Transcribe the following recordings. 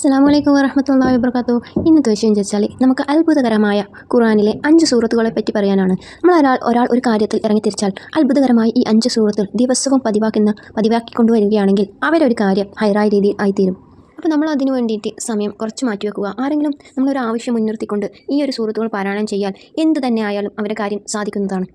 അസ്സാം വലൈക്കും വരഹമത്തല്ലാ വബർക്കാത്തു ഇന്നത്തെ വിഷയം ചോദിച്ചാൽ നമുക്ക് അത്ഭുതകരമായ ഖുറാനിലെ അഞ്ച് സൂറത്തുകളെ പറ്റി പറയാനാണ്. നമ്മൾ ഒരാൾ ഒരാൾ ഒരു കാര്യത്തിൽ ഇറങ്ങി തിരിച്ചാൽ അത്ഭുതകരമായി ഈ അഞ്ച് സൂറത്തുകൾ ദിവസവും പതിവാക്കുന്ന പതിവാക്കിക്കൊണ്ടുവരികയാണെങ്കിൽ അവരൊരു കാര്യം ഹൈറായ രീതിയിൽ ആയിത്തീരും. അപ്പോൾ നമ്മൾ അതിനു വേണ്ടിയിട്ട് സമയം കുറച്ച് മാറ്റി വെക്കുക. ആരെങ്കിലും നമ്മളൊരു ആവശ്യം മുൻനിർത്തിക്കൊണ്ട് ഈ ഒരു സുഹൃത്തുക്കൾ പാരായണം ചെയ്യാൻ എന്ത് തന്നെ ആയാലും അവരുടെ കാര്യം സാധിക്കുന്നതാണ്.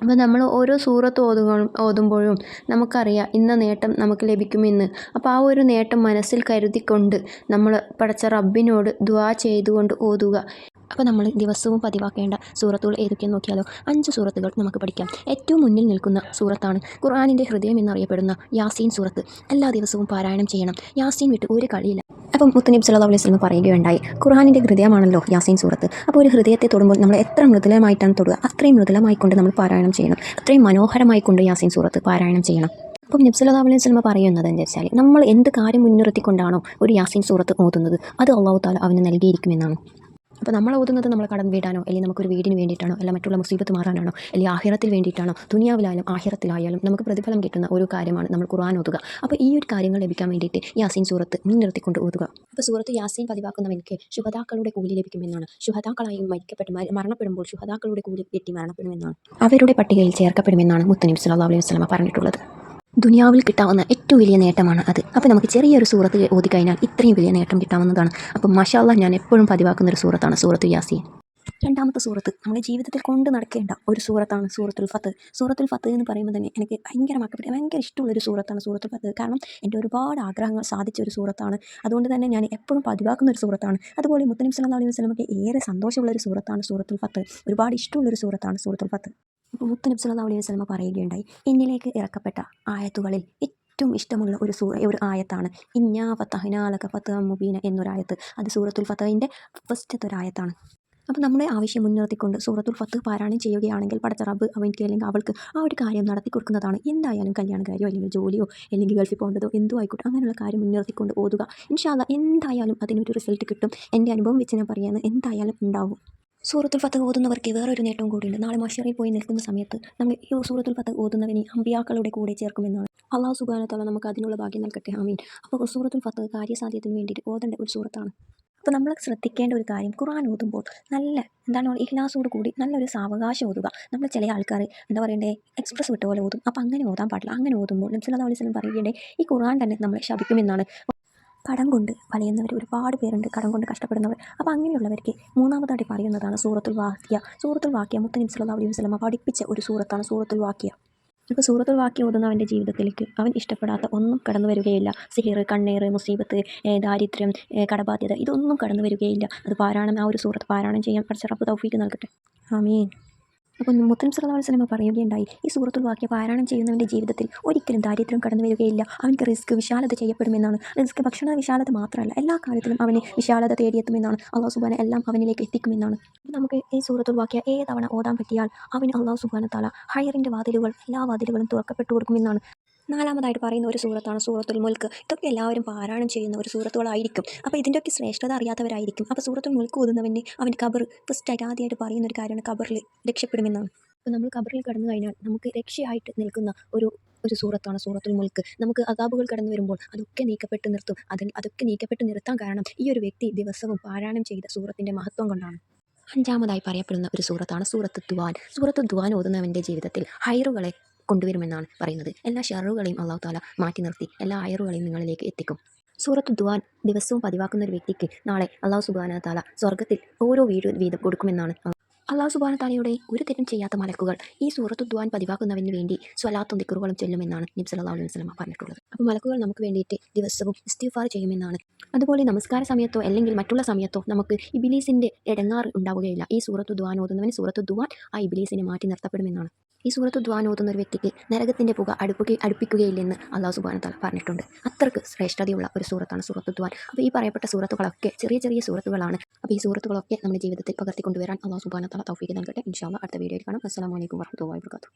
അപ്പോൾ നമ്മൾ ഓരോ സൂറത്ത് ഓതുകളും ഓതുമ്പോഴും നമുക്കറിയാം ഇന്ന നേട്ടം നമുക്ക് ലഭിക്കുമെന്ന്. അപ്പോൾ ആ ഒരു നേട്ടം മനസ്സിൽ കരുതിക്കൊണ്ട് നമ്മൾ പടച്ച റബ്ബിനോട് ദുആ ചെയ്തുകൊണ്ട് ഓതുക. അപ്പോൾ നമ്മൾ ദിവസവും പതിവാക്കേണ്ട സൂറത്തുകൾ ഏതൊക്കെയെന്ന് നോക്കിയാലോ? അഞ്ച് സൂറത്തുകൾ നമുക്ക് പഠിക്കാം. ഏറ്റവും മുന്നിൽ നിൽക്കുന്ന സൂറത്താണ് ഖുർആാനിന്റെ ഹൃദയം എന്നറിയപ്പെടുന്ന യാസീൻ സൂറത്ത്. എല്ലാ ദിവസവും പാരായണം ചെയ്യണം. യാസീൻ വിട്ട് ഒരു കളിയില്ല. അപ്പം മുത്തനബി സല്ലാ അലൈഹി വസല്ലം പറയുകയുണ്ടായി ഖുർആാനിന്റെ ഹൃദയമാണല്ലോ യാസീൻ സൂറത്ത്. അപ്പോൾ ഒരു ഹൃദയത്തെ തൊടുമ്പോൾ നമ്മൾ എത്ര മൃദുലമായിട്ടാണ് തൊടുക? അത്രയും മൃദുലമായിക്കൊണ്ട് നമ്മൾ പാരായണം ചെയ്യണം. അത്രയും മനോഹരമായിക്കൊണ്ട് യാസീൻ സൂറത്ത് പാരായണം ചെയ്യണം. അപ്പം നബ്സല്ലാ അലൈഹി സ്വലമ പറയുന്നത് എന്താ വെച്ചാൽ നമ്മൾ എന്ത് കാര്യം മുൻനിർത്തിക്കൊണ്ടാണോ ഒരു യാസീൻ സൂറത്ത് ഓതുന്നത്? അത് അള്ളാഹു താല അവന് നൽകിയിരിക്കുമെന്നാണ്. അപ്പോൾ നമ്മൾ ഓതുന്നത് നമ്മൾ കടം വീടാനോ അല്ലെങ്കിൽ നമുക്കൊരു വീടിന് വേണ്ടിയിട്ടാണോ അല്ല മറ്റുള്ള മുസീബത്ത് മാറാനാണോ അല്ലെങ്കിൽ ആഹിറത്തിൽ വേണ്ടിയിട്ടാണോ ദുനിയാവിലായാലും ആഹിറത്തിലായാലും നമുക്ക് പ്രതിഫലം കിട്ടുന്ന ഒരു കാര്യമാണ് നമ്മൾ ഖുർആൻ ഓതുക. അപ്പോൾ ഈ ഒരു കാര്യങ്ങൾ ലഭിക്കാൻ വേണ്ടിയിട്ട് യാസീൻ സൂറത്ത് മുൻനിർത്തിക്കൊണ്ട് ഓതുക. അപ്പോൾ സൂറത്ത് യാസീൻ പതിവാക്കുന്നവനിക്ക് ശുഹതാക്കളുടെ കൂലി ലഭിക്കുമെന്നാണ്. ശുഹതാക്കളായി മരിക്കപ്പെട്ട് മരണപ്പെടുമ്പോൾ ശുഹതാക്കളുടെ കൂലി കിട്ടി മരണപ്പെടുമെന്നാണ്. അവരുടെ പട്ടികയിൽ ചേർക്കപ്പെടുമെന്നാണ് മുത്തനബി സല്ലല്ലാഹു അലൈഹി വസല്ലമ പറഞ്ഞിട്ടുള്ളത്. ദുനിയാവിൽ കിട്ടാവുന്ന ഏറ്റവും വലിയ നേട്ടമാണ് അത്. അപ്പോൾ നമുക്ക് ചെറിയൊരു സൂറത്ത് ഓതി കഴിഞ്ഞാൽ ഇത്രയും വലിയ നേട്ടം കിട്ടാവുന്നതാണ്. അപ്പം മഷാല്ല ഞാൻ എപ്പോഴും പതിവാക്കുന്ന ഒരു സൂറത്താണ് സൂറത്ത് യാസീൻ. രണ്ടാമത്തെ സൂറത്ത് നമ്മുടെ ജീവിതത്തിൽ കൊണ്ട് നടക്കേണ്ട ഒരു സൂറത്താണ് സൂറത്തുൽ ഫത്ത്. സൂറത്തുൽ ഫത്ത് എന്ന് പറയുമ്പോൾ തന്നെ എനിക്ക് ഭയങ്കരമാക്കപ്പെട്ട ഭയങ്കര ഇഷ്ടമുള്ള ഒരു സൂറത്താണ് സൂറത്തുൽ ഫത്ത്. കാരണം എന്റെ ഒരുപാട് ആഗ്രഹങ്ങൾ സാധിച്ച ഒരു സൂറത്താണ്. അതുകൊണ്ട് തന്നെ ഞാൻ എപ്പോഴും പതിവാക്കുന്ന ഒരു സൂറത്താണ്. അതുപോലെ മുത്തനബി സല്ലല്ലാഹു അലൈഹി വസ്ലമൊക്കെ ഏറെ സന്തോഷമുള്ള ഒരു സൂറത്താണ് സൂറത്തുൽ ഫത്ത്. ഒരുപാട് ഇഷ്ടമുള്ള ഒരു സൂറത്താണ് സൂറത്തുൽ ഫത്ത്. അപ്പോൾ മുത്തനബി സല്ലല്ലാഹു അലൈഹി വസ്ലമ പറയുകയുണ്ടായി എന്നിലേക്ക് ഇറക്കപ്പെട്ട ആയത്തുകളിൽ ഏറ്റവും ഇഷ്ടമുള്ള ഒരു സൂ ഒരു ആയത്താണ്. ഇന്നാ ഫത്തഹനാലക ഫത്ത മുബീന എന്നൊരായത്ത്. അത് സൂറത്തുൽ ഫത്തഹിന്റെ ഫസ്റ്റത്തെ ഒരായത്താണ് അപ്പോൾ നമ്മുടെ ആവശ്യം മുൻനിർത്തിക്കൊണ്ട് സൂറത്തുൽ ഫത്ത് പാരായണം ചെയ്യുകയാണെങ്കിൽ പടച്ച റബ്ബ് അവൻക്ക് അല്ലെങ്കിൽ അവൾക്ക് ആ ഒരു കാര്യം നടത്തി കൊടുക്കുന്നതാണ്. എന്തായാലും കല്യാണ കാര്യമോ അല്ലെങ്കിൽ ജോലിയോ അല്ലെങ്കിൽ ഗൾഫിൽ പോകേണ്ടതോ എന്തോ ആയിക്കോട്ടെ അങ്ങനെയുള്ള കാര്യം മുൻനിർത്തിക്കൊണ്ട് ഓതുക. ഇൻഷാല്ല എന്തായാലും അതിനൊരു റിസൾട്ട് കിട്ടും. എന്റെ അനുഭവം വെച്ച് ഞാൻ പറയുന്നത് എന്തായാലും ഉണ്ടാവും. സൂറത്തുൽ ഫത്ത് ഓതുന്നവർക്ക് വേറൊരു നേട്ടവും കൂടിയുണ്ട്. നാളെ മഷറിൽ പോയി നിൽക്കുന്ന സമയത്ത് നമ്മൾ ഈ സൂറത്തുൽ ഫത്ത് ഓതുന്നവനെ അമ്പിയാക്കളുടെ കൂടെ ചേർക്കുമെന്നാണ്. അള്ളാഹു സുബാനത്തോളം നമുക്ക് അതിനുള്ള ഭാഗ്യം നൽകട്ടെ. ആമീൻ. അപ്പോൾ സൂറത്തുൽ ഫത്ത് കാര്യസാധ്യത്തിന് വേണ്ടിയിട്ട് ഓതേണ്ട ഒരു സൂറത്താണ്. അപ്പോൾ നമ്മൾ ശ്രദ്ധിക്കേണ്ട ഒരു കാര്യം ഖുർആൻ ഓതുമ്പോൾ നല്ല എന്താണ് ഇഹ്ലാസോട് കൂടി നല്ലൊരു സാവകാശം ഓതുക. നമ്മൾ ചില ആൾക്കാർ എന്താ പറയണ്ടേ എക്സ്പ്രസ് വിട്ട പോലെ ഓതും. അപ്പോൾ അങ്ങനെ ഓതാൻ പാടില്ല. അങ്ങനെ ഓതുമ്പോൾ നബ്സല്ലാ അലൈഹി സ്വലം പറയുകയുണ്ടേ ഈ ഖുർആൻ തന്നെ നമ്മളെ ശപിക്കുമെന്നാണ്. കടം കൊണ്ട് വലയുന്നവർ ഒരുപാട് പേരുണ്ട് കടം കൊണ്ട് കഷ്ടപ്പെടുന്നവർ. അപ്പോൾ അങ്ങനെയുള്ളവർക്ക് മൂന്നാമതായിട്ട് പറയുന്നതാണ് സൂറത്തുൽ വാക്യ. സൂറത്തുൽ വാക്യ മുത്തനബി സല്ലല്ലാഹു അലൈഹി വസ്ലമ പഠിപ്പിച്ച ഒരു സൂറത്താണ് സൂറത്തുൽ വാക്യ. ഇപ്പോൾ സൂറത്തുൽ വാക്യ ഓതുന്നവന്റെ ജീവിതത്തിലേക്ക് അവൻ ഇഷ്ടപ്പെടാത്ത ഒന്നും കടന്നു വരികയില്ല. സിഹിർ കണ്ണീർ മുസീബത്ത് ദാരിദ്ര്യം കടബാധ്യത ഇതൊന്നും കടന്നു വരികയില്ല. അത് പാരായണം ആ ഒരു സൂറത്ത് പാരായണം ചെയ്യാൻ പഠിച്ച തൗഫീക്ക് നൽകട്ടെ. ആമീൻ. അപ്പോൾ മുസ്ലിം സല്ലല്ലാഹു സിനിമ പറയുകയുണ്ടായി. ഈ സൂറത്തുൽ വാക്യ പാരായണം ചെയ്യുന്നവന്റെ ജീവിതത്തിൽ ഒരിക്കലും ദാരിദ്ര്യം കടന്നു വരികയില്ല. അവൻക്ക് റിസ്ക് വിശാലത ചെയ്യപ്പെടുമെന്നാണ്. റിസ്ക് ഭക്ഷണ വിശാലത മാത്രമല്ല എല്ലാ കാര്യത്തിലും അവന് വിശാലത തേടിയെത്തുമെന്നാണ്. അള്ളാഹു സുബാന എല്ലാം അവനിലേക്ക് എത്തിക്കുമെന്നാണ്. നമുക്ക് ഈ സൂറത്തുൽ വാക്യ ഏതവണ ഓതാൻ പറ്റിയാൽ അവന് അള്ളാഹു സുബാന താല ഹയറിന്റെ വാതിലുകൾ എല്ലാ വാതിലുകളും തുറക്കപ്പെട്ടു കൊടുക്കുമെന്നാണ്. നാലാമതായിട്ട് പറയുന്ന ഒരു സൂറത്താണ് സൂറത്തുൽ മുൽക്ക്. ഇതൊക്കെ എല്ലാവരും പാരായണം ചെയ്യുന്ന ഒരു സൂറത്തുകളായിരിക്കും. അപ്പോൾ ഇതിന്റെയൊക്കെ ശ്രേഷ്ഠത അറിയാത്തവരായിരിക്കും. അപ്പോൾ സൂറത്തുൽ മുൽക്ക് ഓതുന്നവന് അവൻ കബർ ഫസ്റ്റായിട്ട് ആദ്യമായിട്ട് പറയുന്ന ഒരു കാര്യമാണ് കബറിൽ രക്ഷപ്പെടുമെന്നാണ്. അപ്പോൾ നമ്മൾ കബറിൽ കടന്നു കഴിഞ്ഞാൽ നമുക്ക് രക്ഷയായിട്ട് നിൽക്കുന്ന ഒരു ഒരു സൂറത്താണ് സൂറത്തുൽ മുൽക്ക്. നമുക്ക് അതാബുകൾ കടന്നു വരുമ്പോൾ അതൊക്കെ നീക്കപ്പെട്ട് നിർത്തും. അതിൽ അതൊക്കെ നീക്കപ്പെട്ട് നിർത്താൻ കാരണം ഈ ഒരു വ്യക്തി ദിവസവും പാരായണം ചെയ്ത സൂറത്തിന്റെ മഹത്വം കൊണ്ടാണ്. അഞ്ചാമതായി പറയപ്പെടുന്ന ഒരു സൂറത്താണ് സൂറത്ത് ദുവാൻ സൂറത്ത് ദുവാൻ ഓതുന്നവന്റെ ജീവിതത്തിൽ ഹൈറുകളെ കൊണ്ടുവരുമെന്നാണ് പറയുന്നത്. എല്ലാ ഷെറുകളെയും അള്ളാഹു താല മാറ്റി നിർത്തി. എല്ലാ അയറുകളെയും നിങ്ങളിലേക്ക് എത്തിക്കും. സൂറത്ത് ദുവാൻ ദിവസവും പതിവാക്കുന്ന ഒരു വ്യക്തിക്ക് നാളെ അള്ളാഹു സുബാന താല സ്വർഗത്തിൽ ഓരോ വീട് വീതം കൊടുക്കുമെന്നാണ് അള്ളാഹു സുബാന താലയുടെ ഒരു തെറ്റും ചെയ്യാത്ത മലക്കുകൾ ഈ സൂറത്ത് ദുവാൻ പതിവാക്കുന്നതിന് വേണ്ടി സ്വലാത്തും ദിക്കറുകളും ചെല്ലുമെന്നാണ് നബി സല്ലല്ലാഹു അലൈഹി വസല്ലമ പറഞ്ഞിട്ടുള്ളത്. അപ്പോൾ മലക്കുകൾ നമുക്ക് വേണ്ടിയിട്ട് ദിവസവും ഇസ്തിഫാർ ചെയ്യുമെന്നാണ്. അതുപോലെ നമസ്കാര സമയത്തോ അല്ലെങ്കിൽ മറ്റുള്ള സമയത്തോ നമുക്ക് ഇബിലീസിന്റെ ഇടങ്ങാറ് ഉണ്ടാവുകയില്ല. ഈ സൂറത്ത് ദുവാൻ ഓതുന്നവന് സൂറത്ത് ദുവാൻ ആ ഇബിലീസിനെ മാറ്റി നിർത്തപ്പെടുമെന്നാണ്. ഈ സൂറത്ത് ദ്വാൻ ഓതുന്ന ഒരു വ്യക്തിക്ക് നരകത്തിന്റെ പുക അടുപ്പിക്കുക അടുപ്പിക്കുകയില്ലെന്ന് അള്ളാഹു സുബാന തല പറഞ്ഞിട്ടുണ്ട്. അത്രയ്ക്ക് ശ്രേഷ്ഠതയുള്ള ഒരു സൂറത്താണ് സൂറത്ത് ദ്വാൻ അപ്പോൾ ഈ പറയപ്പെട്ട സൂറത്തുകളൊക്കെ ചെറിയ ചെറിയ സൂറത്തുകളാണ്. അപ്പോൾ ഈ സൂറത്തുകളൊക്കെ നമ്മുടെ ജീവിതത്തിൽ പകർത്തിക്കൊണ്ടുവരാൻ അള്ളാഹു സുബാന തല തൗഫീക്ക് നൽകട്ടെ. ഇൻഷാല്ല അടുത്ത വീഡിയോയിൽ കാണാം. അസ്സാം വലൈക്കും വർഹമത്തുള്ളാഹി വാബർക്കാത്തു